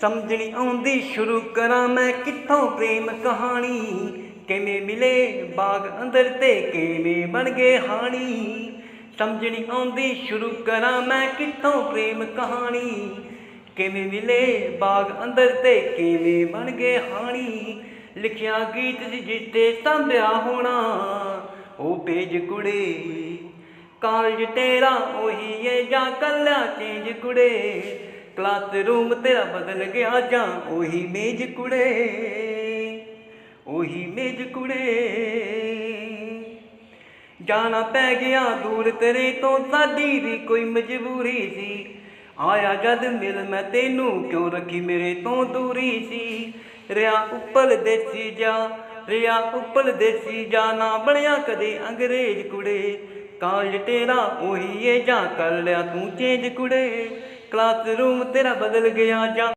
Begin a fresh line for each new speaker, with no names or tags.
ਸਮਝਣੀ ਆਉਂਦੀ ਸ਼ੁਰੂ ਕਰਾਂ ਮੈਂ ਕਿੱਥੋਂ ਪ੍ਰੇਮ ਕਹਾਣੀ? ਕਿਵੇਂ ਮਿਲੇ ਬਾਗ ਅੰਦਰ ਤੇ ਕਿਵੇਂ ਬਣ ਗਏ ਹਾਣੀ? ਸਮਝਣੀ ਨਹੀਂ ਆਉਂਦੀ ਸ਼ੁਰੂ ਕਰਾਂ ਮੈਂ ਕਿੱਥੋਂ ਪ੍ਰੇਮ ਕਹਾਣੀ? ਕਿਵੇਂ ਮਿਲੇ ਬਾਗ ਅੰਦਰ ਤੇ ਕਿਵੇਂ ਬਣ ਗਏ ਹਾਣੀ? ਲਿਖਿਆ ਗੀਤ ਸੀ ਜਿਸ ਸੰਭਿਆ ਹੋਣਾ, ਉਹ ਪੇਜ ਕੁੜੇ। ਕਾਲਜ ਤੇਰਾ ਉਹੀ ਏ ਜਾਂ ਕੱਲਾ ਚੇਂਜ ਕੁੜੇ? ਕਲਾਸਰੂਮ ਤੇਰਾ ਬਦਲ ਗਿਆ ਜਾਂ ਉਹੀ ਮੇਜ ਕੁੜੇ, ਉਹੀ ਮੇਜ ਕੁੜੇ। ਜਾਣਾ ਪੈ ਗਿਆ ਦੂਰ ਤੇਰੇ ਤੋਂ, ਸਾਡੀ ਵੀ ਕੋਈ ਮਜਬੂਰੀ ਸੀ। ਆਇਆ ਜਦ ਮਿਲ ਮੈਂ ਤੈਨੂੰ, ਕਿਉਂ ਰੱਖੀ ਮੇਰੇ ਤੋਂ ਦੂਰੀ ਸੀ? ਰਿਆ ਉੱਪਰ ਦੇਸੀ ਜਾ, ਰਿਆ ਉੱਪਰ ਦੇਸੀ ਜਾ, ਨਾ ਬਣਿਆ ਕਦੇ ਅੰਗਰੇਜ਼ ਕੁੜੇ। ਕਾਲਜ ਤੇਰਾ ਉਹੀ ਏ ਜਾਂ ਕਰ ਲਿਆ ਤੂੰ ਚੇਂਜ ਕੁੜੇ। ਕਲਾਸ ਰੂਮ ਤੇਰਾ ਬਦਲ ਗਿਆ ਜਾਂ